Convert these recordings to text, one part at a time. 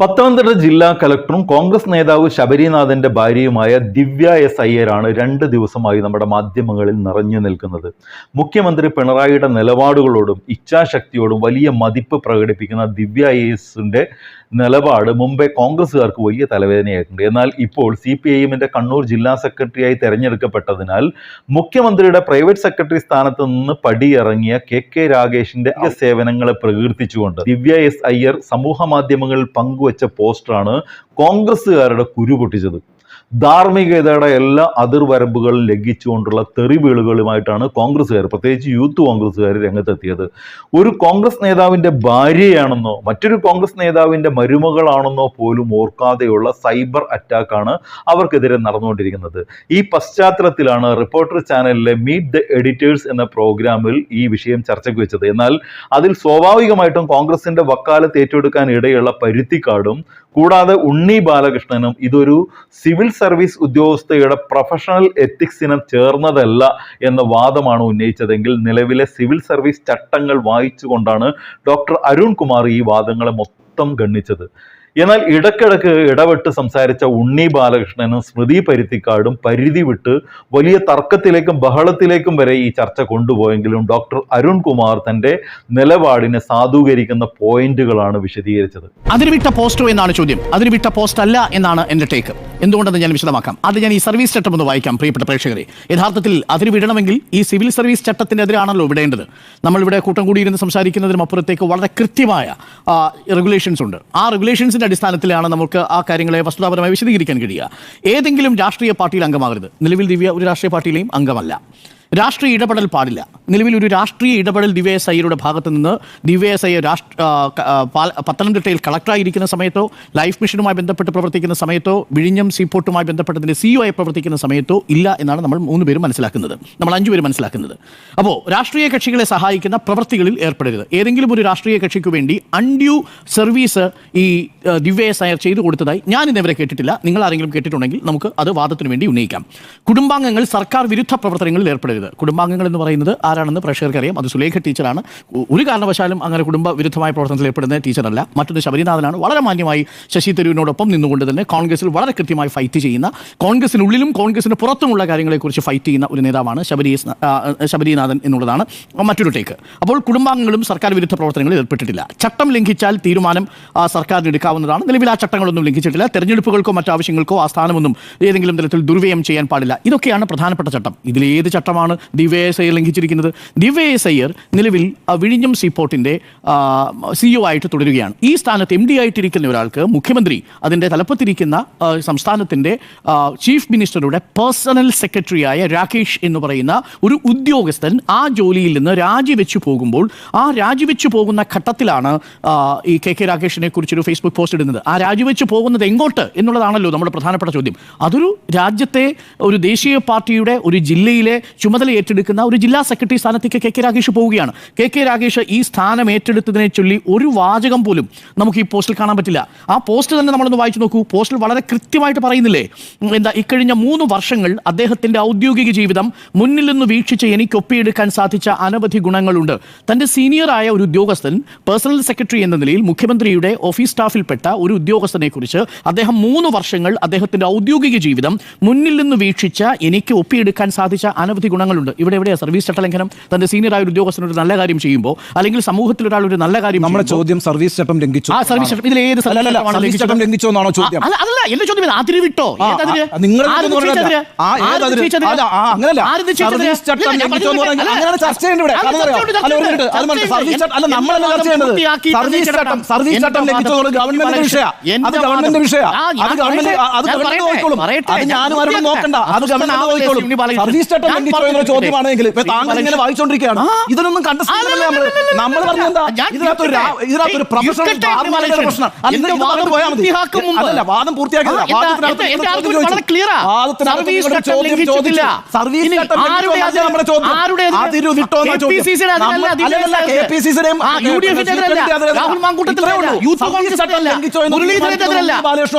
പത്തനംതിട്ട ജില്ലാ കളക്ടറും കോൺഗ്രസ് നേതാവ് ശബരിനാഥന്റെ ഭാര്യയുമായ ദിവ്യ എസ് അയ്യരാണ് രണ്ട് ദിവസമായി നമ്മുടെ മാധ്യമങ്ങളിൽ നിറഞ്ഞു നിൽക്കുന്നത്. മുഖ്യമന്ത്രി പിണറായിയുടെ നിലപാടുകളോടും ഇച്ഛാശക്തിയോടും വലിയ മതിപ്പ് പ്രകടിപ്പിക്കുന്ന ദിവ്യ എസിന്റെ നിലപാട് മുമ്പേ കോൺഗ്രസ്സുകാർക്ക് വലിയ തലവേദനയായിട്ടുണ്ട്. എന്നാൽ ഇപ്പോൾ സി പി ഐ എമ്മിന്റെ കണ്ണൂർ ജില്ലാ സെക്രട്ടറിയായി തെരഞ്ഞെടുക്കപ്പെട്ടതിനാൽ മുഖ്യമന്ത്രിയുടെ പ്രൈവറ്റ് സെക്രട്ടറി സ്ഥാനത്ത് നിന്ന് പടിയിറങ്ങിയ കെ കെ രാഗേഷിന്റെ സേവനങ്ങളെ പ്രകീർത്തിച്ചുകൊണ്ട് ദിവ്യ എസ് അയ്യർ സമൂഹ മാധ്യമങ്ങളിൽ പങ്കുവച്ച പോസ്റ്ററാണ് കോൺഗ്രസ്സുകാരുടെ കുരു പൊട്ടിച്ചത്. ധാർമ്മികതയുടെ എല്ലാ അതിർവരമ്പുകളും ലംഘിച്ചുകൊണ്ടുള്ള തെറിവീളുകളുമായിട്ടാണ് കോൺഗ്രസ്സുകാർ പ്രത്യേകിച്ച് യൂത്ത് കോൺഗ്രസ്സുകാർ രംഗത്തെത്തിയത്. ഒരു കോൺഗ്രസ് നേതാവിന്റെ ഭാര്യയാണെന്നോ മറ്റൊരു കോൺഗ്രസ് നേതാവിന്റെ മരുമകളാണെന്നോ പോലും ഓർക്കാതെയുള്ള സൈബർ അറ്റാക്കാണ് അവർക്കെതിരെ നടന്നുകൊണ്ടിരിക്കുന്നത്. ഈ പശ്ചാത്തലത്തിലാണ് റിപ്പോർട്ടർ ചാനലിലെ മീറ്റ് ദ എഡിറ്റേഴ്സ് എന്ന പ്രോഗ്രാമിൽ ഈ വിഷയം ചർച്ചയ്ക്ക് വെച്ചത്. എന്നാൽ അതിൽ സ്വാഭാവികമായിട്ടും കോൺഗ്രസിന്റെ വക്കാലത്ത് ഏറ്റെടുക്കാൻ ഇടയുള്ള പരുത്തിക്കാടും കൂടാതെ ഉണ്ണി ബാലകൃഷ്ണനും ഇതൊരു സിവിൽ സർവീസ് ഉദ്യോഗസ്ഥയുടെ പ്രൊഫഷണൽ എത്തിക്സിന് ചേർന്നതല്ല എന്ന വാദമാണ് ഉന്നയിച്ചതെങ്കിൽ നിലവിലെ സിവിൽ സർവീസ് ചട്ടങ്ങൾ വായിച്ചുകൊണ്ടാണ് ഡോക്ടർ അരുൺകുമാർ ഈ വാദങ്ങളെ മൊത്തം ഗണ്ണിച്ചത് എന്നാൽ ഇടക്കിടക്ക് ഇടപെട്ട് സംസാരിച്ച ഉണ്ണി ബാലകൃഷ്ണനും സ്മൃതി പരുത്തിക്കാടും പരിധി വിട്ട് വലിയ തർക്കത്തിലേക്കും ബഹളത്തിലേക്കും വരെ ഈ ചർച്ച കൊണ്ടുപോയെങ്കിലും ഡോക്ടർ അരുൺ കുമാർ തന്റെ നിലപാടിനെ സാധൂകരിക്കുന്ന പോയിന്റുകളാണ് വിശദീകരിച്ചത്. അതിന് വിട്ട പോസ്റ്റോ എന്നാണ് ചോദ്യം. അതിന് വിട്ട പോസ്റ്റ് അല്ല എന്നാണ് എന്റെ ടേക്ക്. എന്തുകൊണ്ടെന്ന് ഞാൻ വിശദമാക്കാം. അത് ഞാൻ ഈ സർവീസ് ചട്ടം ഒന്ന് വായിക്കാം പ്രിയപ്പെട്ട പ്രേക്ഷകരെ. യഥാർത്ഥത്തിൽ അതിന് വിടണമെങ്കിൽ ഈ സിവിൽ സർവീസ് ചട്ടത്തിനെതിരാണല്ലോ വിടേണ്ടത്. നമ്മളിവിടെ കൂട്ടം കൂടിയിരുന്ന് സംസാരിക്കുന്നതിനും അപ്പുറത്തേക്ക് വളരെ കൃത്യമായ റെഗുലേഷൻസ് ഉണ്ട്. ആ റെഗുലേഷൻസിന്റെ അടിസ്ഥാനത്തിലാണ് നമുക്ക് ആ കാര്യങ്ങളെ വസ്തുതാപരമായി വിശദീകരിക്കാൻ കഴിയുക. ഏതെങ്കിലും രാഷ്ട്രീയ പാർട്ടിയിൽ അംഗമാകരുത്. നിലവിൽ ദിവ്യ ഒരു രാഷ്ട്രീയ പാർട്ടിയിലെയും അംഗമല്ല. രാഷ്ട്രീയ ഇടപെടൽ പാടില്ല. നിലവിൽ ഒരു രാഷ്ട്രീയ ഇടപെടൽ ദിവ്യ എസ് അയ്യരുടെ ഭാഗത്ത് നിന്ന് ദിവ്യ എസ് അയ്യർ രാഷ്ട്ര പത്തനംതിട്ടയിൽ കളക്ടറായിരിക്കുന്ന സമയത്തോ ലൈഫ് മിഷനുമായി ബന്ധപ്പെട്ട് പ്രവർത്തിക്കുന്ന സമയത്തോ വിഴിഞ്ഞം സീപോർട്ടുമായി ബന്ധപ്പെട്ടതിന്റെ സിഇഒ ആയി പ്രവർത്തിക്കുന്ന സമയത്തോ ഇല്ല എന്നാണ് നമ്മൾ മൂന്ന് പേരും മനസ്സിലാക്കുന്നത്. നമ്മൾ അഞ്ചു പേര് മനസ്സിലാക്കുന്നത്. അപ്പോൾ രാഷ്ട്രീയ കക്ഷികളെ സഹായിക്കുന്ന പ്രവൃത്തികളിൽ ഏർപ്പെടരുത്. ഏതെങ്കിലും ഒരു രാഷ്ട്രീയ കക്ഷിക്ക് വേണ്ടി അൺഡ്യൂ സർവീസ് ഈ ദിവ്യ എസ് അയ്യർ ചെയ്തു കൊടുത്തതായി ഞാൻ ഇന്നവരെ കേട്ടിട്ടില്ല. നിങ്ങൾ ആരെങ്കിലും കേട്ടിട്ടുണ്ടെങ്കിൽ നമുക്ക് അത് വാദത്തിന് വേണ്ടി ഉന്നയിക്കാം. കുടുംബാംഗങ്ങൾ സർക്കാർ വിരുദ്ധ പ്രവർത്തനങ്ങളിൽ ഏർപ്പെടരുത്. കുടുംബാംഗങ്ങൾ എന്ന് പറയുന്നത് ആരാണെന്ന് പ്രേക്ഷകർക്ക് അറിയാം അത് സുലേഖ ടീച്ചറാണ്. ഒരു കാരണവശാലും അങ്ങനെ കുടുംബ വിരുദ്ധമായ പ്രവർത്തനത്തിൽ ഏർപ്പെടുന്ന ടീച്ചറല്ല. മറ്റൊന്ന് ശബരിനാഥനാണ്. വളരെ മാന്യമായി ശശി തരൂരിനോടൊപ്പം നിന്നുകൊണ്ട് തന്നെ കോൺഗ്രസിൽ വളരെ കൃത്യമായി ഫൈറ്റ് ചെയ്യുന്ന കോൺഗ്രസിനുള്ളിലും കോൺഗ്രസിന് പുറത്തുമുള്ള കാര്യങ്ങളെക്കുറിച്ച് ഫൈറ്റ് ചെയ്യുന്ന ഒരു നേതാവാണ് ശബരി ശബരിനാഥൻ എന്നുള്ളതാണ് മറ്റൊരു ടേക്ക് അപ്പോൾ കുടുംബാംഗങ്ങളും സർക്കാർ വിരുദ്ധ പ്രവർത്തനങ്ങളിൽ ഏർപ്പെട്ടിട്ടില്ല. ചട്ടം ലംഘിച്ചാൽ തീരുമാനം സർക്കാരിന് എടുക്കാവുന്നതാണ്. നിലവിൽ ആ ചട്ടങ്ങളൊന്നും ലംഘിച്ചിട്ടില്ല. തെരഞ്ഞെടുപ്പുകൾക്കോ മറ്റാവശ്യങ്ങൾക്കോ ആ സ്ഥാനമൊന്നും ഏതെങ്കിലും തരത്തിൽ ദുർവ്യയം ചെയ്യാൻ പാടില്ല. ഇതൊക്കെയാണ് പ്രധാനപ്പെട്ട ചട്ടം. ഇതിലേത് ഏത് ചട്ടമാണ് ദിവ്യ എസ് ഐ ലംഘിച്ചിരിക്കുന്നത് ദിവ്യ എസ് ഐയർ നിലവിൽ വിഴിഞ്ഞം സീപോർട്ടിന്റെ സിഇഒ ആയിട്ട് തുടരുകയാണ്. ഈ സ്ഥാനത്ത് എം ഡി ആയിട്ടിരിക്കുന്ന ഒരാൾക്ക് മുഖ്യമന്ത്രി അതിന്റെ തലപ്പത്തിരിക്കുന്ന സംസ്ഥാനത്തിന്റെ ചീഫ് മിനിസ്റ്ററുടെ പേഴ്സണൽ സെക്രട്ടറിയായ രാകേഷ് എന്ന് പറയുന്ന ഒരു ഉദ്യോഗസ്ഥൻ ആ ജോലിയിൽ നിന്ന് രാജിവെച്ചു പോകുമ്പോൾ ആ രാജിവെച്ചു പോകുന്ന ഘട്ടത്തിലാണ് ഈ കെ കെ രാകേഷിനെ കുറിച്ചൊരു ഫേസ്ബുക്ക് പോസ്റ്റ് ഇടുന്നത്. ആ രാജിവെച്ചു പോകുന്നത് എങ്ങോട്ട് എന്നുള്ളതാണല്ലോ നമ്മുടെ പ്രധാനപ്പെട്ട ചോദ്യം. അതൊരു രാജ്യത്തെ ഒരു ദേശീയ പാർട്ടിയുടെ ഒരു ജില്ലയിലെ ചുമതല ഏറ്റെടുക്കുന്ന ഒരു ജില്ലാ സെക്രട്ടറി സ്ഥാനത്തേക്ക് കെ കെ രാഗേഷ് പോവുകയാണ്. കെ കെ രാഗേഷ് ഈ സ്ഥാനം ഏറ്റെടുത്തതിനെ ചൊല്ലി ഒരു വാചകം പോലും നമുക്ക് ഈ പോസ്റ്റിൽ കാണാൻ പറ്റില്ല. ആ പോസ്റ്റ് തന്നെ നമ്മളൊന്ന് വായിച്ചു നോക്കൂ. പോസ്റ്റിൽ വളരെ കൃത്യമായിട്ട് പറയുന്നില്ലേ? എന്താ ഇക്കഴിഞ്ഞ മൂന്ന് വർഷങ്ങൾ അദ്ദേഹത്തിന്റെ ഔദ്യോഗിക ജീവിതം മുന്നിൽ നിന്ന് വീക്ഷിച്ച് എനിക്ക് ഒപ്പിയെടുക്കാൻ സാധിച്ച അനവധി ഗുണങ്ങളുണ്ട്. തന്റെ സീനിയറായ ഒരു ഉദ്യോഗസ്ഥൻ പേഴ്സണൽ സെക്രട്ടറി എന്ന നിലയിൽ മുഖ്യമന്ത്രിയുടെ ഓഫീസ് സ്റ്റാഫിൽപ്പെട്ട ഒരു ഉദ്യോഗസ്ഥനെ കുറിച്ച് അദ്ദേഹം മൂന്ന് വർഷങ്ങൾ അദ്ദേഹത്തിന്റെ ഔദ്യോഗിക ജീവിതം മുന്നിൽ നിന്ന് വീക്ഷിച്ച എനിക്ക് ഒപ്പിയെടുക്കാൻ സാധിച്ച അനവധി ഗുണങ്ങളുണ്ട് ഇവിടെ എവിടെയാ സർവീസ് ചട്ടലംഘനം തന്റെ സീനിയറായ ഒരു ഉദ്യോഗസ്ഥൻ ഒരു നല്ല കാര്യം ചെയ്യുമ്പോൾ അല്ലെങ്കിൽ സമൂഹത്തിൽ ഒരാൾ ഒരു നല്ല കാര്യം നമ്മുടെ ചോദ്യം സർവീസ് ചട്ടം ലംഘിച്ചു ആ സർവീസ് ചട്ടം ഇതിൽ ഏത് സർവീസ് ചട്ടം ലംഘിച്ചോ എന്നാണോ ചോദ്യം? അതല്ല എന്റെ ചോദ്യം ആതിരി അതിര് വിട്ടോ നിങ്ങൾ? സർവീസ് ചട്ടം ലംഘിച്ചോ ചെയ്യണ്ട ഇവിടെ. അത്. അത് അത് അത് ഗവൺമെന്റ് പറയട്ടെ. അത് ഗവൺമെന്റ്. നോക്കിക്കോളും. അത് ഞാൻ ഞാനും നോക്കണ്ട. അത് ഗവൺമെന്റ് നോക്കിക്കോളും. സർവീസ് ചട്ടം ലംഘിച്ചോ പറഞ്ഞില്ലേ? ചോദ്യമാണെങ്കിൽ താങ്കൾ ഇങ്ങനെ വായിച്ചോണ്ടിരിക്കുകയാണ്. ഇതിനൊന്നും കണ്ടസ്റ്റല്ല നമ്മൾ നമ്മൾ പറഞ്ഞെന്താ? ഞാൻ ഇതിനകത്തൊരു ഇതിനകത്തൊരു പ്രൊഫഷണൽ പ്രശ്നം. പോയാൽ മതി. അതല്ല വാദം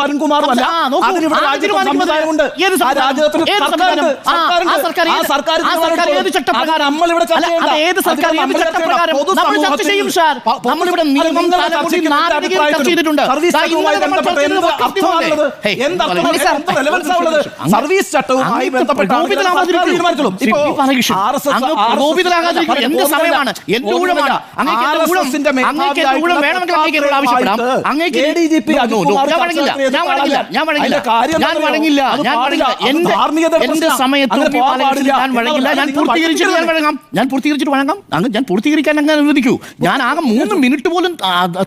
അരുൺകുമാറും അല്ല. അതിന് ഇവിടെ രാജ്യത്ത് സംവിധാനമുണ്ട് ആ രാജ്യത്തിന് സർക്കാർ സർവീസ് ചട്ടവുമായി ബന്ധപ്പെട്ട് സമയമാണ്? ഊഴമാണ്? ഞാൻ വഴങ്ങില്ല. എന്റെ സമയത്ത് ഞാൻ വഴങ്ങില്ല. ഞാൻ? വഴങ്ങില്ല പൂർത്തീകരിച്ചിട്ട് ഞാൻ വഴങ്ങാം. ഞാൻ പൂർത്തീകരിച്ചിട്ട് വഴങ്ങാം. അങ്ങ് ഞാൻ പൂർത്തീകരിക്കാൻ അങ്ങ് അനുവദിക്കൂ. ഞാൻ ആകെ മൂന്ന് മിനിറ്റ് പോലും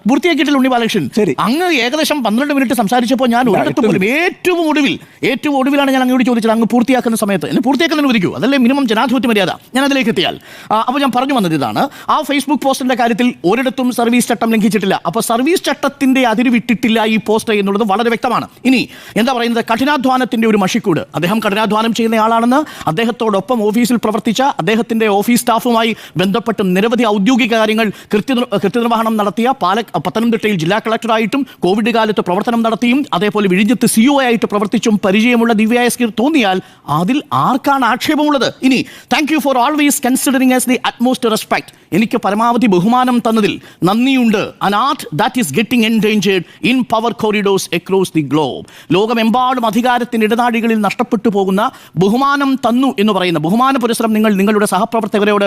പൂർത്തിയാക്കിയിട്ടില്ല ഉണ്ണി ബാലകൃഷ്ണൻ. ശരി. അങ്ങ് ഏകദേശം പന്ത്രണ്ട് മിനിറ്റ് സംസാരിച്ചപ്പോൾ ഞാൻ ഒരിടത്തും പോലും ഏറ്റവും ഒടുവിൽ ഏറ്റവും ഒടുവിലാണ് ഞാൻ അങ്ങോട്ട് ചോദിച്ചത് അങ്ങ് പൂർത്തിയാക്കുന്ന സമയത്ത്. എന്നെ പൂർത്തിയാക്കാൻ അനുവദിക്കൂ. അതല്ലേ മിനിമം ജനാധിപത്യ മര്യാദ? ഞാൻ അതിലേക്ക് എത്തിയാൽ. അപ്പോൾ ഞാൻ പറഞ്ഞു വന്നത് ഇതാണ്. ആ ഫേസ്ബുക്ക് പോസ്റ്റിന്റെ കാര്യത്തിൽ ഒരിടത്തും സർവീസ് ചട്ടം ലംഘിച്ചിട്ടില്ല. അപ്പോൾ സർവീസ് ചട്ടത്തിന്റെ അതിര് വിട്ടിട്ടില്ല ഈ പോസ്റ്റ് എന്നുള്ളത് വളരെ വ്യക്തമാണ്. ഇനി എന്താ പറയുന്നത്? കഠിനാധ്വാനത്തിന്റെ ഒരു മഷിക്കൂട്. അദ്ദേഹം കഠിനാധ്വാനം ചെയ്യുന്ന ആളാണെന്ന് അദ്ദേഹത്തോടൊപ്പം ഓഫീസിൽ പ്രവർത്തിച്ച അദ്ദേഹത്തിന്റെ ഓഫീസ് സ്റ്റാഫുമായി ബന്ധപ്പെട്ട് നിരവധി ഔദ്യോഗിക കാര്യങ്ങൾ കൃത്യ കൃത്യനിർവഹണം നടത്തിയ പാല പത്തനംതിട്ടയിൽ ജില്ലാ കളക്ടറായിട്ടും കോവിഡ് കാലത്ത് പ്രവർത്തനം നടത്തിയും അതേപോലെ വിഴിഞ്ഞത്ത് സി ഒ ആയിട്ട് പ്രവർത്തിച്ചും പരിചയമുള്ള ദിവ്യ എസ് തോന്നിയാൽ അതിൽ ആർക്കാണ് ആക്ഷേപമുള്ളത്? ഇനി thank you for always considering as the utmost respect എനിക്ക് പരമാവധി ബഹുമാനം തന്നതിൽ നന്ദിയുണ്ട്. An art that is getting endangered in power corridors across the globe ലോകമെമ്പാടും അധികാരത്തിന്റെ ഇടനാഴികളിൽ നഷ്ടപ്പെട്ടു പോകുന്ന ബഹുമാനം തന്നു എന്ന് പറയുന്ന ബഹുമാന പുരസ്സരം നിങ്ങൾ നിങ്ങളുടെ സഹപ്രവർത്തകരോട്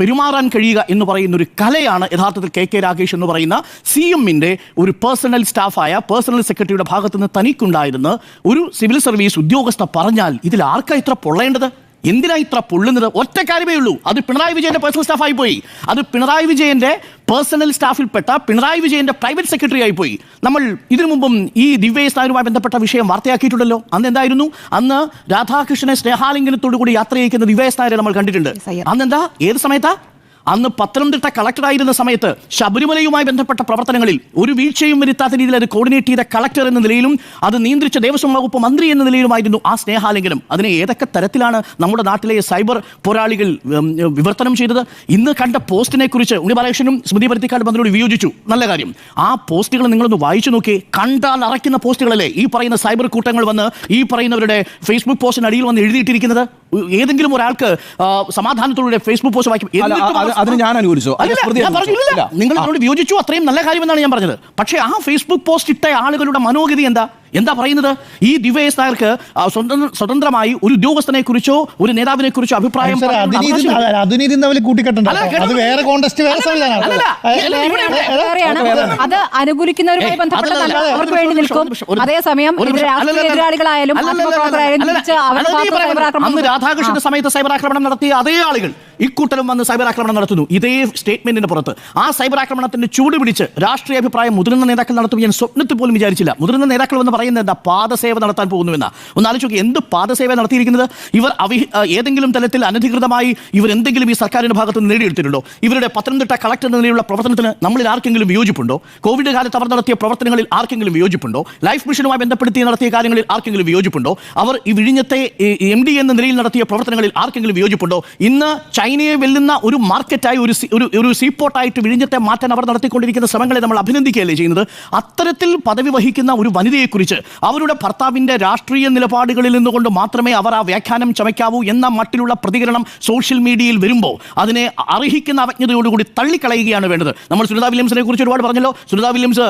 പെരുമാറാൻ കഴിയുക എന്ന് പറയുന്ന ഒരു കലയാണ് യഥാർത്ഥത്തിൽ കെ കെ രാകേഷ് എന്ന് പറയുന്ന സി എമ്മിന്റെ ഒരു പേഴ്സണൽ സ്റ്റാഫായ പേഴ്സണൽ സെക്രട്ടറിയുടെ ഭാഗത്തുനിന്ന് തനിക്കുണ്ടായിരുന്ന ഒരു സിവിൽ സർവീസ് ഉദ്യോഗസ്ഥ പറഞ്ഞാൽ ഇതിൽ ആർക്കാ ഇത്ര പൊള്ളേണ്ടത്? എന്തിനാ ഇത്ര പൊള്ളുന്നത്? ഒറ്റ കാര്യമേ ഉള്ളൂ. അത് പിണറായി വിജയന്റെ പേഴ്സണൽ സ്റ്റാഫായി പോയി. അത് പിണറായി വിജയന്റെ പേഴ്സണൽ സ്റ്റാഫിൽപ്പെട്ട പിണറായി വിജയന്റെ പ്രൈവറ്റ് സെക്രട്ടറി ആയി പോയി. നമ്മൾ ഇതിനു മുമ്പും ഈ ദിവ്യസ്ഥാനുമായി ബന്ധപ്പെട്ട വിഷയം വാർത്തയാക്കിയിട്ടുണ്ടല്ലോ. അന്ന് എന്തായിരുന്നു? അന്ന് രാധാകൃഷ്ണനെ സ്നേഹാലിംഗനത്തോടു കൂടി യാത്ര ചെയ്യിക്കുന്ന ദിവ്യസ്ഥാനെ നമ്മൾ കണ്ടിട്ടുണ്ട്. അന്നെന്താ? ഏത് സമയത്താ? അന്ന് പത്തനംതിട്ട കളക്ടറായിരുന്ന സമയത്ത് ശബരിമലയുമായി ബന്ധപ്പെട്ട പ്രവർത്തനങ്ങളിൽ ഒരു വീഴ്ചയും വരുത്താത്ത രീതിയിൽ അത് കോർഡിനേറ്റ് ചെയ്ത കളക്ടർ എന്ന നിലയിലും അത് നിയന്ത്രിച്ച ദേവസ്വം വകുപ്പ് മന്ത്രി എന്ന നിലയിലുമായിരുന്നു ആ സ്നേഹാലെങ്കിലും അതിനെ ഏതൊക്കെ തരത്തിലാണ് നമ്മുടെ നാട്ടിലെ സൈബർ പോരാളികൾ വിവർത്തനം ചെയ്തത്? ഇന്ന് കണ്ട പോസ്റ്റിനെ കുറിച്ച് ഉണ്ണി ബാലകൃഷ്ണനും സ്മൃതി പരുത്തിക്കാട് മന്ത്രിയോട് വിയോജിച്ചു. നല്ല കാര്യം. ആ പോസ്റ്റുകൾ നിങ്ങളൊന്ന് വായിച്ചു നോക്കി കണ്ടാൽ അറയ്ക്കുന്ന പോസ്റ്റുകളല്ലേ ഈ പറയുന്ന സൈബർ കൂട്ടങ്ങൾ വന്ന് ഈ പറയുന്നവരുടെ ഫേസ്ബുക്ക് പോസ്റ്റിന് അടിയിൽ വന്ന് എഴുതിയിട്ടിരിക്കുന്നത്? ഏതെങ്കിലും ഒരാൾക്ക് സമാധാനത്തോടെ ഫേസ്ബുക്ക് പോസ്റ്റ് വായിക്കും. അതിന് ഞാൻ അനുകൂലിച്ചു. നിങ്ങൾ എന്നോട് വിയോജിച്ചു. അത്രയും നല്ല കാര്യമെന്നാണ് ഞാൻ പറഞ്ഞത്. പക്ഷേ ആ ഫേസ്ബുക്ക് പോസ്റ്റ് ഇട്ട ആളുകളുടെ മനോഗതി എന്താ? എന്താ പറയുന്നത്? ഈ ദിവ്യ എസ് നായർക്ക് സ്വതന്ത്രമായി ഒരു ഉദ്യോഗസ്ഥനെ കുറിച്ചോ ഒരു നേതാവിനെ കുറിച്ചോ അഭിപ്രായം. അത് വേറെ കോണ്ടസ്റ്റ് വേറെ സംവിധാനമാണ് അല്ലല്ല, ഇവിടെ, ഇവിടെ. വേറെയാണ്. അത് അനുകൂലിക്കുന്നവരുമായി ബന്ധപ്പെട്ട അവർക്ക് വേണ്ടി നിൽക്കും. അതേസമയം എതിരാളികളായാലും അന്ന് രാധാകൃഷ്ണന്റെ സമയത്ത് സൈബർ ആക്രമണം നടത്തിയ അതേ ആളുകൾ ഇക്കൂട്ടരും വന്ന് സൈബർ ആക്രമണം നടത്തുന്നു. ഇതേ സ്റ്റേറ്റ്മെന്റിന്റെ പുറത്ത്. ആ സൈബർ ആക്രമണത്തിന്റെ ചൂട് പിടിച്ച് രാഷ്ട്രീയ അഭിപ്രായം മുതിർന്ന നേതാക്കൾ നടത്തും ഞാൻ സ്വപ്നത്തിൽ പോലും വിചാരിച്ചില്ല. മുതിർന്ന നേതാക്കൾ എന്ന് പറയുന്നത് എന്താ? പാദസേവ നടത്താൻ പോകുന്നുവെന്ന്. ഒന്ന് ആലോചിക്കുക എന്ത് പാദസേവ നടത്തിയിരിക്കുന്നത്? ഇവർ ഏതെങ്കിലും തലത്തിൽ അനധികൃതമായി ഇവർ എന്തെങ്കിലും ഈ സർക്കാരിന്റെ ഭാഗത്ത് നിന്ന് നേടിയെടുത്തിട്ടുണ്ടോ? ഇവരുടെ പത്തനംതിട്ട കളക്ടർ നിലയിലുള്ള പ്രവർത്തനത്തിന് നമ്മളിൽ ആർക്കെങ്കിലും വിയോജിപ്പുണ്ടോ? കോവിഡ് കാലത്ത് അവർ നടത്തിയ പ്രവർത്തനങ്ങളിൽ ആർക്കെങ്കിലും വിയോജിപ്പുണ്ടോ? ലൈഫ് മിഷനുമായി ബന്ധപ്പെടുത്തി നടത്തിയ കാര്യങ്ങളിൽ ആർക്കെങ്കിലും വിയോജിപ്പുണ്ടോ? അവർ ഈ വിഴിഞ്ഞത്തെ എം ഡി എന്ന നിലയിൽ നടത്തിയ പ്രവർത്തനങ്ങളിൽ ആർക്കെങ്കിലും വിയോജിപ്പുണ്ടോ? ഇന്ന് ചൈനയെ വെല്ലുന്ന ഒരു മാർക്കറ്റായി ഒരു ഒരു ഒരു സീപ്പോർട്ടായിട്ട് വിഴിഞ്ഞത്തെ മാറ്റാൻ അവർ നടത്തിക്കൊണ്ടിരിക്കുന്ന ശ്രമങ്ങളെ നമ്മൾ അഭിനന്ദിക്കുകയല്ലേ ചെയ്യുന്നത്? അത്തരത്തിൽ പദവി വഹിക്കുന്ന ഒരു വനിതയെക്കുറിച്ച് അവരുടെ ഭർത്താവിന്റെ രാഷ്ട്രീയ നിലപാടുകളിൽ നിന്നുകൊണ്ട് മാത്രമേ അവർ ആ വ്യാഖ്യാനം ചമയ്ക്കാവൂ എന്ന മട്ടിലുള്ള പ്രതികരണം സോഷ്യൽ മീഡിയയിൽ വരുമ്പോൾ അതിനെ അർഹിക്കുന്ന അവജ്ഞതയോടുകൂടി തള്ളിക്കളയുകയാണ് വേണ്ടത്. നമ്മൾ സുനിത വില്യംസിനെ കുറിച്ച് ഒരുപാട് പറഞ്ഞല്ലോ. സുനിത വില്യംസ്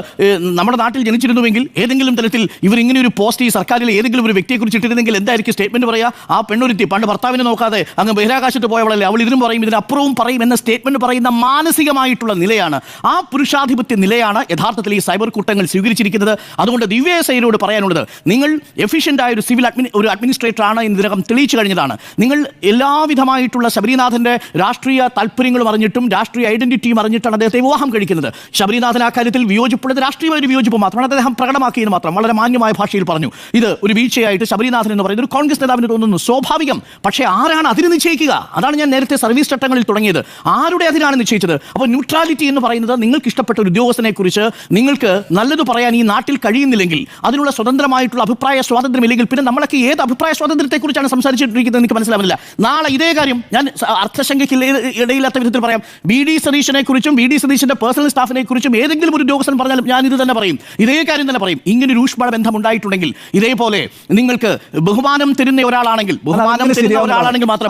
നമ്മുടെ നാട്ടിൽ ജനിച്ചിരുന്നുവെങ്കിൽ ഏതെങ്കിലും തരത്തിൽ ഇവർ ഇങ്ങനെ ഒരു പോസ്റ്റ് ഈ സർക്കാരിലെ ഏതെങ്കിലും ഒരു വ്യക്തിയെക്കുറിച്ച് ഇട്ടിരുന്നെങ്കിൽ എന്തായിരിക്കും സ്റ്റേറ്റ്മെന്റ് പറയാ? ആ പെണ്ണുരുത്തി പണ്ട് ഭർത്താവിനെ നോക്കാതെ അങ്ങ് ബഹിരാകാശത്ത് പോയവളല്ലേ? അവൾ ഇതിനും പറയും ഇതിനപ്പുറവും പറയും എന്ന സ്റ്റേറ്റ്മെന്റ് പറയുന്ന മാനസികമായിട്ടുള്ള നിലയാണ്. ആ പുരുഷാധിപത്യ നിലയാണ് യഥാർത്ഥത്തിൽ ഈ സൈബർ കൂട്ടങ്ങൾ സ്വീകരിച്ചിരിക്കുന്നത്. അതുകൊണ്ട് ദിവ്യസൈനോട് പറയാനുള്ളത് നിങ്ങൾ എഫിഷ്യന്റ് ആയ ഒരു സിവിൽ അഡ്മിനി ഒരു അഡ്മിനിസ്ട്രേറ്റർ ആണ് ഇതിനകം തെളിയിച്ചു കഴിഞ്ഞതാണ്. നിങ്ങൾ എല്ലാവിധമായിട്ടുള്ള ശബരിനാഥന്റെ രാഷ്ട്രീയ താല്പര്യങ്ങളും അറിഞ്ഞിട്ടും രാഷ്ട്രീയ ഐഡന്റിറ്റിയും അറിഞ്ഞിട്ടാണ് അദ്ദേഹത്തെ വിവാഹം കഴിക്കുന്നത്. ശബരിനാഥൻ ആ കാര്യത്തിൽ വിയോജിപ്പുള്ളത് രാഷ്ട്രീയമായ ഒരു വിയോജിപ്പ് മാത്രമാണ്. അദ്ദേഹം പ്രകടമാക്കിയത് മാത്രം. വളരെ മാന്യമായ ഭാഷയിൽ പറഞ്ഞു. ഇത് ഒരു വീഴ്ചയായിട്ട് ശബരിനാഥൻ എന്ന് പറയുന്നത് ഒരു കോൺഗ്രസ് നേതാവിന് തോന്നുന്നു. സ്വാഭാവികം. പക്ഷേ ആരാണ് അതിന് നിശ്ചയിക്കുക? അതാണ് ഞാൻ നേരത്തെ സർവീസ് ചട്ടങ്ങളിൽ തുടങ്ങിയത്. ആരുടെ അതിനാണ് നിശ്ചയിച്ചത്? അപ്പോൾ ന്യൂട്രാലിറ്റി എന്ന് പറയുന്നത് നിങ്ങൾക്ക് ഇഷ്ടപ്പെട്ട ഒരു ഉദ്യോഗസ്ഥനെ കുറിച്ച് നിങ്ങൾക്ക് നല്ലത് പറയാൻ ഈ നാട്ടിൽ കഴിയുന്നില്ലെങ്കിൽ അതിനുള്ള സ്വതന്ത്രമായിട്ടുള്ള അഭിപ്രായ സ്വാതന്ത്ര്യം ഇല്ലെങ്കിൽ പിന്നെ നമ്മളൊക്കെ ഏത് അഭിപ്രായ സ്വാതന്ത്ര്യത്തെക്കുറിച്ചാണ് സംസാരിച്ചിട്ടിരിക്കുന്നത് എനിക്ക് മനസ്സിലാവുന്നില്ല. നാളെ ഇതേ കാര്യം ഞാൻ അർത്ഥശങ്കയ്ക്ക് ഇടയില്ലാത്ത വിധത്തിൽ പറയാം. ബി ഡി സതീശനെ കുറിച്ചും ബി ഡി സതീശന്റെ പേഴ്സണൽ സ്റ്റാഫിനെ കുറിച്ചും ഏതെങ്കിലും ഒരു ഉദ്യോഗസ്ഥൻ പറഞ്ഞാലും ഞാൻ ഇത് തന്നെ പറയും. ഇതേ കാര്യം തന്നെ പറയും. ഇങ്ങനെ ഒരു ഊഷ്മള ബന്ധം ഉണ്ടായിട്ടുണ്ടെങ്കിൽ ഇതേപോലെ നിങ്ങൾക്ക് ബഹുമാനം തരുന്ന ഒരാളാണെങ്കിൽ ബഹുമാനം തരുന്ന. ഒരാളാണെങ്കിൽ മാത്രം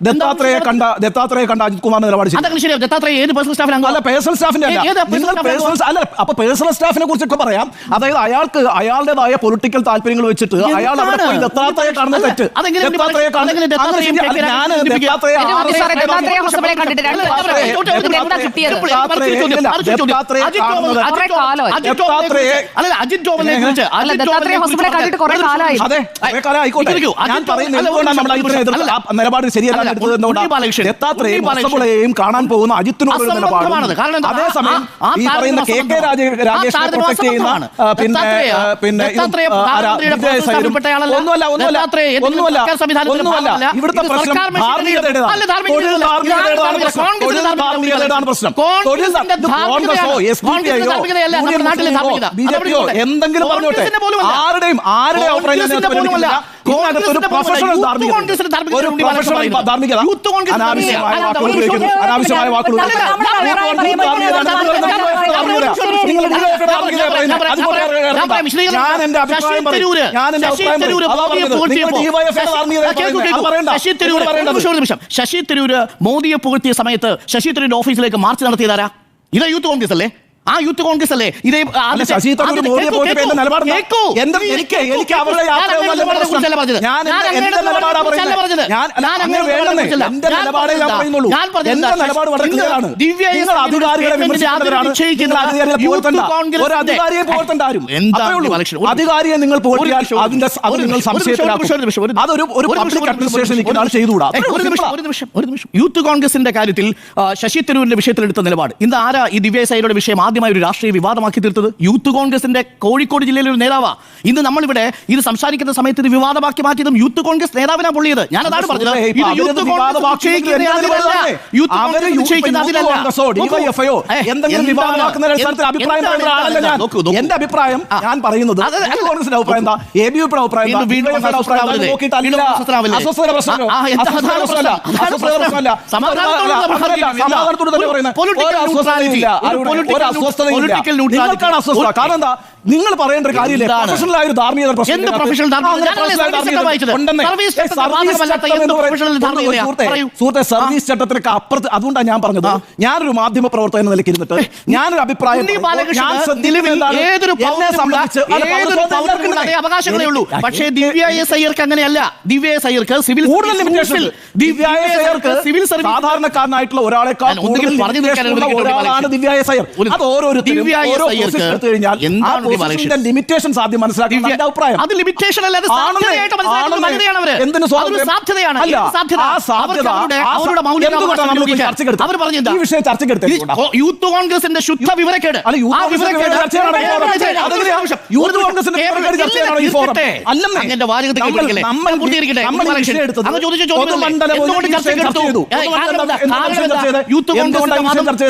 ദത്താത്രേയെ കണ്ട ദത്താത്രേയെ കണ്ട അജിത് കുമാർ നിലപാട് ശരി ദത്താത്രേയ ഏത് പേഴ്സണൽ സ്റ്റാഫിലാണ് അല്ല പേഴ്സണൽ സ്റ്റാഫിന്റെ അല്ല. പേഴ്സണൽ അല്ല അപ്പൊ പേഴ്സണൽ സ്റ്റാഫിനെ കുറിച്ചൊക്കെ പറയാം. അതായത് അയാൾക്ക് അയാളുടേതായ പൊളിറ്റിക്കൽ താല്പര്യങ്ങൾ വെച്ചിട്ട് അയാൾ അവിടെ പോയി എന്താണ്? ദത്താത്രയെ കാണുന്ന തെറ്റ്. ദത്താത്രയെ ഞാൻ പറയുന്നത് നിലപാട് ശരിയല്ല ദത്താത്രയും കാണാൻ പോകുന്ന അജിത്തിനോട് അതേസമയം ഈ പറയുന്ന കെ കെ രാജേഷിനെ പ്രൊട്ടക്ട് ചെയ്യുന്ന പിന്നെ പിന്നെ. ഒന്നുമല്ല ഒന്നുമല്ല. ഒന്നുമല്ല ഒന്നുമല്ല. ഇവിടുത്തെ പ്രശ്നം ധാർമ്മികതയുടേതാണ്. പ്രശ്നം. കോൺഗ്രസ് എസ് ഡി ഐയോ. ബി ജെ പിയോ എന്തെങ്കിലും പറഞ്ഞോട്ടെ. ആരുടെയും ആരുടെ അഭിപ്രായം അനാവശ്യമായ വാക്കുകൾ. ഞാൻ എന്റെ അഭിപ്രായം പറയും. ഞാൻ എന്റെ അഭിപ്രായം ശശി തരൂര് മോദിയെ പുകഴ്ത്തിയ സമയത്ത് ശശി തരൂരിന്റെ ഓഫീസിലേക്ക് മാർച്ച് നടത്തിയതാരാ ഇത് യൂത്ത് കോൺഗ്രസ് അല്ലേ? ആ യൂത്ത് കോൺഗ്രസ് അല്ലേ? ഇതേ ശശി തരൂർ ആദ്യത്തെ- മോദിയെ കേൾക്കൂ, പോയിട്ട് എന്റെ നിലപാട് എന്റെ എനിക്ക് എനിക്ക് അവരുടെ ദിവ്യ അധികാരിയെ നിങ്ങൾ അതിന്റെ സംശയത്തിലാക്കും അതൊരു ഒരു പബ്ലിക് ഒരു അഡ്മിനിസ്ട്രേഷൻ നിമിഷം, ഒരു ചെയ്തുകൂടാ ഒരു നിമിഷം ഒരു നിമിഷം ഒരു നിമിഷം യൂത്ത് കോൺഗ്രസിന്റെ കാര്യത്തിൽ ശശി തരൂരിന്റെ വിഷയത്തിൽ എടുത്ത നിലപാട് ഇന്ന് ആരാ ഈ ദിവ്യസായിയുടെ വിഷയം ആദ്യമായി ഒരു രാഷ്ട്രീയ വിവാദമാക്കി തീർത്തത് യൂത്ത് കോൺഗ്രസിന്റെ കോഴിക്കോട് ജില്ലയിലെ ഒരു നേതാവാ. ഇന്ന് നമ്മളിവിടെ ഇത് സംസാരിക്കുന്ന സമയത്ത് ഇത് വിവാദമാക്കി മാറ്റിയതും യൂത്ത് കോൺഗ്രസ് നേതാവിനാ പൊള്ളിയത്. ഞാൻ അതാണ് പറഞ്ഞത്. ഇത് യൂത്ത് കോൺഗ്രസ് എന്റെ അഭിപ്രായം ഞാൻ പറയുന്നത്. കോൺഗ്രസിന്റെ അഭിപ്രായം എന്താ? എ ബി യുടെ അഭിപ്രായം. സമാധാനത്തോടെ തന്നെ പറയുന്നത്. Political ഒരു അസ്വസ്ഥതയും ഇല്ല. neutrality. ആരോടും ഒരു ഒരു അസ്വസ്ഥതയും ഇല്ല. political neutrality. നിങ്ങൾക്കാണ് അസ്വസ്ഥത കാരണം എന്താ നിങ്ങൾ പറയേണ്ട ഒരു കാര്യമില്ല? പ്രൊഫഷണൽ ആയ ഒരു ധാർമ്മികത? സുഹൃത്തേ, സർവീസ് ചട്ടത്തിനൊക്കെ അപ്പുറത്ത് അതുകൊണ്ടാണ് ഞാൻ പറഞ്ഞത്. ഞാനൊരു മാധ്യമ പ്രവർത്തകൻ എന്ന നിലയ്ക്ക് ഇരുന്നിട്ട് ഞാനൊരു അഭിപ്രായം ഉണ്ണി പറയുമ്പോൾ ഞാൻ ശ്രദ്ധിക്കുന്നത് ഏതൊരു എന്നെ പൗരനുമുള്ള- സംബന്ധിച്ച് അല്ല, ഏതൊരു പൗരത്വം പൗരനുമുള്ള എല്ലാവർക്കും അതേ അവകാശങ്ങളേ ഉള്ളൂ. പക്ഷേ ദിവ്യ എസ് അയ്യർക്ക് അങ്ങനെയല്ല. ദിവ്യ എസ് അയ്യർക്ക് സിവിൽ സർവീസ് സാധാരണക്കാരനായിട്ടുള്ള ഒരാളെക്കാൾ ഒന്നുകിൽ പറഞ്ഞു ഒരാളാണ്. ദിവ്യ എസ് അയ്യർ അത് ഓരോരുത്തരും ഓരോ എടുത്തു കഴിഞ്ഞാൽ ആ സാധ്യം മനസ്സിലാക്കണം. എന്റെ അഭിപ്രായം. അത് ലിമിറ്റേഷൻ അല്ല യൂത്ത് കോൺഗ്രസിന്റെ ശുദ്ധ വിവരക്കേട്.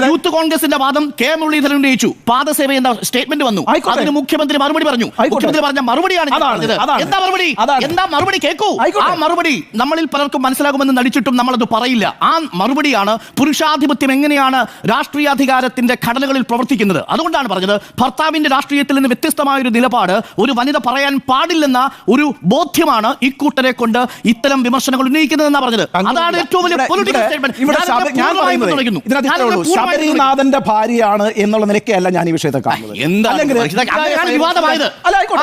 യൂത്ത് കോൺഗ്രസിന്റെ വാദം കെ മുരളീധരൻ ഉന്നയിച്ചു പാദസേവ എന്ന സ്റ്റേറ്റ്മെന്റ് വന്നു ആയിക്കോട്ടെ. അതിന് മുഖ്യമന്ത്രി മറുപടി പറഞ്ഞു. മുഖ്യമന്ത്രി പറഞ്ഞ മറുപടിയാണ് എന്താ മറുപടി? എന്താ മറുപടി കേൾക്കൂ ആ. മറുപടി നമ്മളിൽ പലർക്കും മനസ്സിലാകുമെന്ന് നടിച്ചിട്ടും നമ്മളത് പറയില്ല. ആ മറുപടിയാണ് പുരുഷാധിപത്യം എങ്ങനെയാണ് രാഷ്ട്രീയാധികാരത്തിന്റെ ഘടനകളിൽ പ്രവർത്തിക്കുന്നത്. അതുകൊണ്ടാണ് പറഞ്ഞത് ഭർത്താവിന്റെ രാഷ്ട്രീയത്തിൽ നിന്ന് വ്യത്യസ്തമായ ഒരു നിലപാട് ഒരു വനിത പറയാൻ പാടില്ലെന്ന ഒരു ബോധ്യമാണ് ഇക്കൂട്ടരെ കൊണ്ട് ഇത്തരം വിമർശനങ്ങൾ ഉന്നയിക്കുന്നതെന്നാണ് പറഞ്ഞത്. അതാണ് ഏറ്റവും വലിയ പൊളിറ്റിക്കൽ സ്റ്റേറ്റ്മെന്റ്. ശബരിനാഥന്റെ ഭാര്യയാണ് എന്നുള്ള നിലയ്ക്കല്ല ഞാൻ ഈ വിഷയത്തെ കാണുന്നത്. എന്താ? അങ്ങനെയാണ് വിവാദമായത്.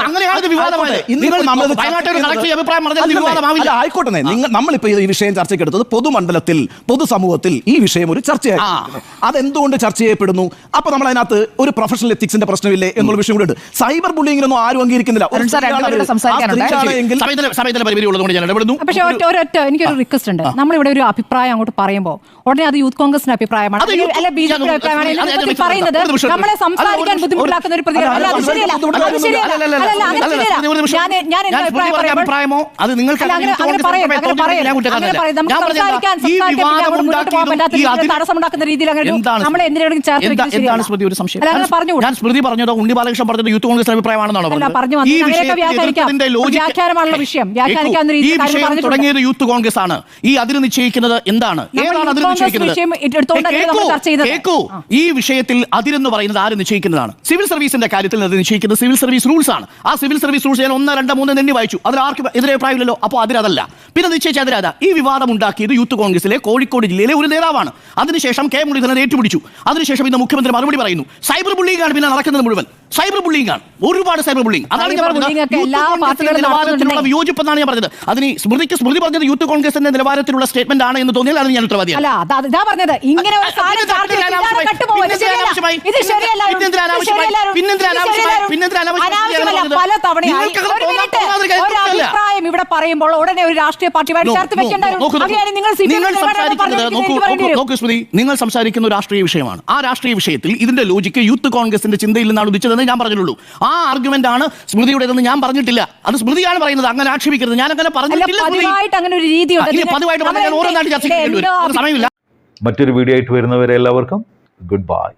അങ്ങനെയാണ് ഇത് വിവാദമായത്. നിങ്ങൾ ചെയ്യുന്നത് അഭിപ്രായം പറഞ്ഞാൽ? വിവാദമാവില്ല. ആയിക്കോട്ടെ നിങ്ങൾ നമ്മളിപ്പോ ഈ വിഷയം ചർച്ചയ്ക്ക് എടുത്തത് പൊതുമണ്ഡലത്തിൽ പൊതുസമൂഹത്തിൽ ഈ വിഷയം ഒരു ചർച്ചയായി. അതെന്തുകൊണ്ട് ചർച്ച ചെയ്യപ്പെടുന്നു? അപ്പൊ നമ്മൾ അതിനകത്ത് ഒരു പ്രൊഫഷണൽ എത്തിക്സിന്റെ പ്രശ്നമില്ലേ എന്നുള്ള വിഷയം കൂടെ ഉണ്ട് സൈബർ ഒന്നും ആരും അംഗീകരിക്കുന്നില്ല. പക്ഷേ ഒറ്റ ഒരൊറ്റ എനിക്കൊരു റിക്വസ്റ്റ് ഉണ്ട്. നമ്മളിവിടെ ഒരു അഭിപ്രായം അങ്ങോട്ട് പറയുമ്പോൾ ഉടനെ അത് യൂത്ത് കോൺഗ്രസിന്റെ അഭിപ്രായമാണ്. അല്ലെ ബി ജെ പിയുടെ അഭിപ്രായമാണ് പറയുന്നത് നമ്മളെ സംസാരിക്കാൻ ബുദ്ധിമുട്ടിലാക്കുന്ന ഒരു പ്രതികരണം. അഭിപ്രായമോ? അത് നിങ്ങൾക്ക് എന്താണ് സ്മൃതി ഒരു സംശയം. ഞാൻ സ്മൃതി പറഞ്ഞതോ ഉണ്ണി ബാലകൃഷ്ണൻ പറഞ്ഞത് യൂത്ത് കോൺഗ്രസ് അഭിപ്രായമാണെന്നാണോ പറഞ്ഞത്. തുടങ്ങിയത് യൂത്ത് കോൺഗ്രസ് ആണ്. ഈ അതിര് നിശ്ചയിക്കുന്നത് എന്താണ്? ഏതാണ് നിശ്ചയിക്കുന്നത്? കേൾക്കൂ ഈ വിഷയത്തിൽ അതിരെന്ന് പറയുന്നത് ആര് നിശ്ചയിക്കുന്നതാണ് സിവിൽ സർവീസിന്റെ കാര്യത്തിൽ അത് നിശ്ചയിക്കുന്നത് സിവിൽ സർവീസ് റൂൾസ് ആണ്. ആ സിവിൽ സർവീസ് റൂൾസ് ഞാൻ ഒന്ന് രണ്ട് മൂന്ന് എണ്ണി വായിച്ചു. അതിൽ ആർക്കും എതിരെ അഭിപ്രായമില്ലല്ലോ അപ്പോൾ അതിരതല്ല പിന്നെ നിശ്ചയിച്ച അതിരാത ഈ വിവാദം ഉണ്ടാക്കിയത് യൂത്ത് കോൺഗ്രസിലെ കോഴിക്കോട് ജില്ലയിലെ ഒരു നേതാവാണ്. അതിനുശേഷം കെ മുരളീധരൻ ഏറ്റുപിടിച്ചു. അതിനുശേഷം ഇന്ന് മുഖ്യമന്ത്രി മറുപടി പറയുന്നു. സൈബർ ബുള്ളിംഗ് ആണ് പിന്നെ നടക്കുന്നത് മുഴുവൻ. സൈബർ ബുള്ളിംഗ് ആണ് ഒരുപാട് സൈബർ ബുള്ളിംഗ്. അതാണ് ഞാൻ പറഞ്ഞത്. നിലവാരത്തിലുള്ള. വിയോജിപ്പെന്നാണ് ഞാൻ പറഞ്ഞത്. അതിന് സ്മൃതിക്ക് സ്മൃതി പറഞ്ഞത് യൂത്ത് കോൺഗ്രസിന്റെ നിലവാരത്തിലുള്ള സ്റ്റേറ്റ്മെന്റ് ആണ് എന്ന് തോന്നിയാൽ അത് ഞാൻ ഉത്തരവാദിയാണ്. ഇങ്ങനെ അനാവശ്യമല്ല പല തവണയായി. ഒരു മിനിറ്റ് ഒരു അഭിപ്രായം ഇവിടെ പറയുമ്പോൾ ഉടനെ ഒരു രാഷ്ട്രീയ പാർട്ടിയുമായി ചേർത്ത് നോ, വെക്കേണ്ട ഒരു നോക്കൂ, നോക്കൂ. അങ്ങനെയാണ് നിങ്ങൾ സംസാരിക്കുന്ന ഒരു രാഷ്ട്രീയ വിഷയമാണ്. ആ രാഷ്ട്രീയ വിഷയത്തിൽ ഇതിന്റെ ലോജിക്ക് യൂത്ത് കോൺഗ്രസിന്റെ ചിന്തയിൽ നിന്നാണ് ഉദിച്ചതെന്ന് ഞാൻ പറഞ്ഞുള്ളൂ ആ ആർഗ്യുമെന്റ് ആണ് സ്മൃതിയുടേതെന്ന് ഞാൻ പറഞ്ഞിട്ടില്ല. അത് സ്മൃതിയാണ് പറയുന്നത്. അങ്ങനെ ആക്ഷേപിക്കരുത്. ഞാൻ അങ്ങനെ പറഞ്ഞിട്ടില്ല. പതിവായിട്ട് സമയമില്ല. മറ്റൊരു വീഡിയോ ആയിട്ട് വരുന്നവരെ എല്ലാവർക്കും ഗുഡ് ബൈ.